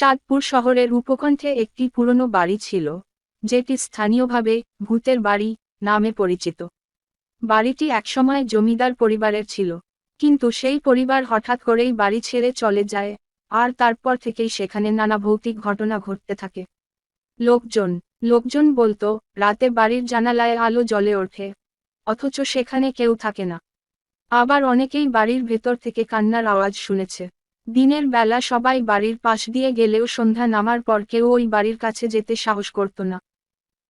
চাঁদপুর শহরের উপকণ্ঠে একটি পুরনো বাড়ি ছিল, যেটি স্থানীয়ভাবে ভূতের বাড়ি নামে পরিচিত। বাড়িটি একসময় জমিদার পরিবারের ছিল, কিন্তু সেই পরিবার হঠাৎ করেই বাড়ি ছেড়ে চলে যায়, আর তারপর থেকেই সেখানে নানা ভৌতিক ঘটনা ঘটতে থাকে। লোকজন লোকজন বলতো, রাতে বাড়ির জানালায় আলো জ্বলে ওঠে, অথচ সেখানে কেউ থাকে না। আবার অনেকেই বাড়ির ভেতর থেকে কান্নার আওয়াজ শুনেছে। দিনের বেলা সবাই বাড়ির পাশ দিয়ে গেলেও সন্ধ্যা নামার পর কেউ ওই বাড়ির কাছে যেতে সাহস করত না।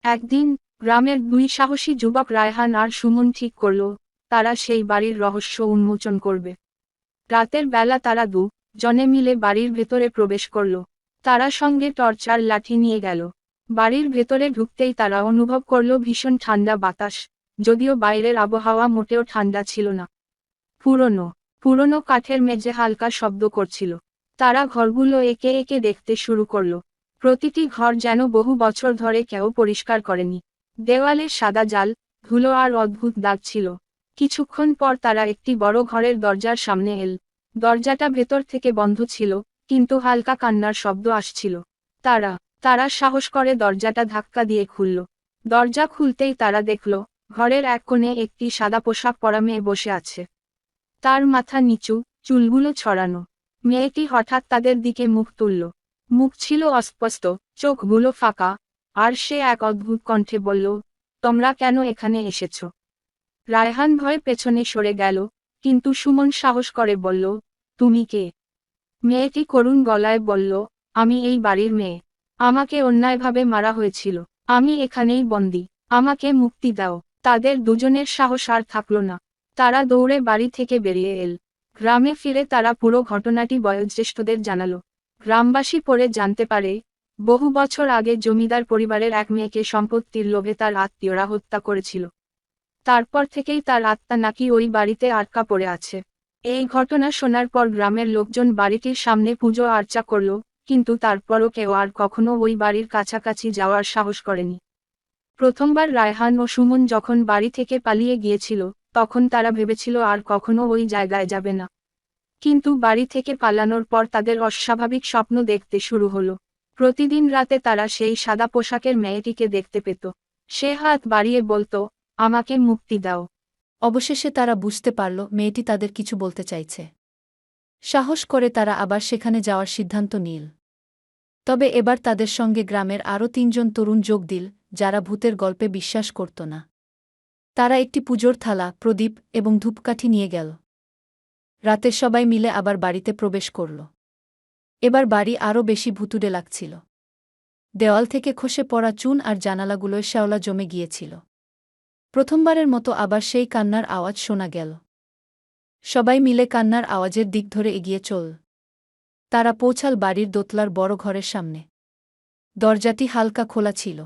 একদিন, গ্রামের দুই সাহসী যুবক রায়হান আর সুমন ঠিক করল, তারা সেই বাড়ির রহস্য উন্মোচন করবে। রাতের বেলা তারা দু জনে মিলে বাড়ির ভেতরে প্রবেশ করল। তারা সঙ্গে টর্চার লাঠি নিয়ে গেল। বাড়ির ভেতরে ঢুকতেই তারা অনুভব করল ভীষণ ঠান্ডা বাতাস, যদিও বাইরের আবহাওয়া মোটেও ঠান্ডা ছিল না। পুরনো পুরনো কাঠের মেঝে হালকা শব্দ করছিল। তারা ঘরগুলো একে একে দেখতে শুরু করল। প্রতিটি ঘর যেন বহু বছর ধরে কেউ পরিষ্কার করেনি। দেওয়ালে সাদা জাল, ধুলো আর অদ্ভুত দাগ ছিল। কিছুক্ষণ পর তারা একটি বড় ঘরের দরজার সামনে এল। দরজাটা ভেতর থেকে বন্ধ ছিল, কিন্তু হালকা কান্নার শব্দ আসছিল। তারা তারা সাহস করে দরজাটা ধাক্কা দিয়ে খুলল। দরজা খুলতেই তারা দেখল, ঘরের এক কোণে একটি সাদা পোশাক পরা মেয়ে বসে আছে। তার মাথা নিচু, চুলগুলো ছড়ানো। মেয়েটি হঠাৎ তাদের দিকে মুখ তুলল। মুখ ছিল অস্পষ্ট, চোখগুলো ফাঁকা। আর সে এক অদ্ভুত কণ্ঠে বলল, তোমরা কেন এখানে এসেছ? রায়হান ভয় পেছনে সরে গেল, কিন্তু সুমন সাহস করে বলল, তুমি কে? মেয়েটি করুণ গলায় বলল, আমি এই বাড়ির মেয়ে। আমাকে অন্যায়ভাবে মারা হয়েছিল। আমি এখানেই বন্দি। আমাকে মুক্তি দাও। তাদের দুজনের সাহস আর থাকল না। তারা দৌড়ে বাড়ি থেকে বেরিয়ে এল। গ্রামে ফিরে তারা পুরো ঘটনাটি বয়োজ্যেষ্ঠদের জানালো। গ্রামবাসী পরে জানতে পারে, বহু বছর আগে জমিদার পরিবারের এক মেয়েকে সম্পত্তির লোভে তার আত্মীয়রা হত্যা করেছিল। তারপর থেকেই তার আত্মা নাকি ওই বাড়িতে আটকা পড়ে আছে। এই ঘটনা শোনার পর গ্রামের লোকজন বাড়িটির সামনে পুজো আর্চা করল, কিন্তু তারপরও কেউ আর কখনো ওই বাড়ির কাছাকাছি যাওয়ার সাহস করেনি। প্রথমবার রায়হান ও সুমন যখন বাড়ি থেকে পালিয়ে গিয়েছিল তখন তারা ভেবেছিল আর কখনো ওই জায়গায় যাবে না। কিন্তু বাড়ি থেকে পালানোর পর তাদের অস্বাভাবিক স্বপ্ন দেখতে শুরু হলো। প্রতিদিন রাতে তারা সেই সাদা পোশাকের মেয়েটিকে দেখতে পেত। সে হাত বাড়িয়ে বলতো, আমাকে মুক্তি দাও। অবশেষে তারা বুঝতে পারল, মেয়েটি তাদের কিছু বলতে চাইছে। সাহস করে তারা আবার সেখানে যাওয়ার সিদ্ধান্ত নিল। তবে এবার তাদের সঙ্গে গ্রামের আরও তিনজন তরুণ যোগ দিল, যারা ভূতের গল্পে বিশ্বাস করত না। তারা একটি পুজোর থালা, প্রদীপ এবং ধূপকাঠি নিয়ে গেল। রাতে সবাই মিলে আবার বাড়িতে প্রবেশ করল। এবার বাড়ি আরও বেশি ভুতুড়ে লাগছিল। দেওয়াল থেকে খসে পড়া চুন আর জানালাগুলোয় শ্যাওলা জমে গিয়েছিল। প্রথমবারের মতো আবার সেই কান্নার আওয়াজ শোনা গেল। সবাই মিলে কান্নার আওয়াজের দিক ধরে এগিয়ে চল। তারা পৌঁছাল বাড়ির দোতলার বড় ঘরের সামনে। দরজাটি হালকা খোলা ছিল।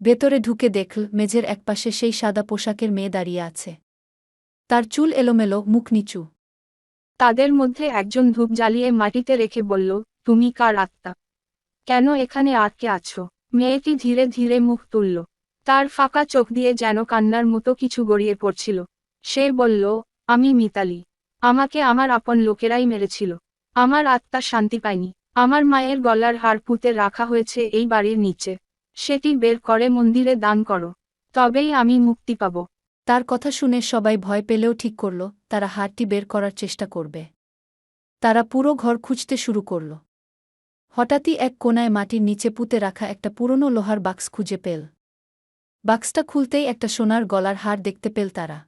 ভেতরে ঢুকে দেখল মেঝের একপাশে সেই সাদা পোশাকের মেয়ে দাঁড়িয়ে আছে। তার চুল এলোমেলো, মুখ নিচু। তাদের মধ্যে একজন ধূপ জ্বালিয়ে মাটিতে রেখে বলল, তুমি কার আত্মা? কেন এখানে আটকে আছো? মেয়েটি ধীরে ধীরে মুখ তুলল। তার ফাঁকা চোখ দিয়ে যেন কান্নার মতো কিছু গড়িয়ে পড়ছিল। সে বলল, আমি মিতালি। আমাকে আমার আপন লোকেরাই মেরেছিল। আমার আত্মা শান্তি পায়নি। আমার মায়ের গলার হাড় পুঁতে রাখা হয়েছে এই বাড়ির নিচে। সেটি বের করে মন্দিরে দান করো। তবেই আমি মুক্তি পাব। তার কথা শুনে সবাই ভয় পেলেও ঠিক করল, তারা হারটি বের করার চেষ্টা করবে। তারা পুরো ঘর খুঁজতে শুরু করল। হঠাৎই এক কোনায় মাটির নিচে পুঁতে রাখা একটা পুরনো লোহার বাক্স খুঁজে পেল। বাক্সটা খুলতেই একটা সোনার গলার হার দেখতে পেল তারা।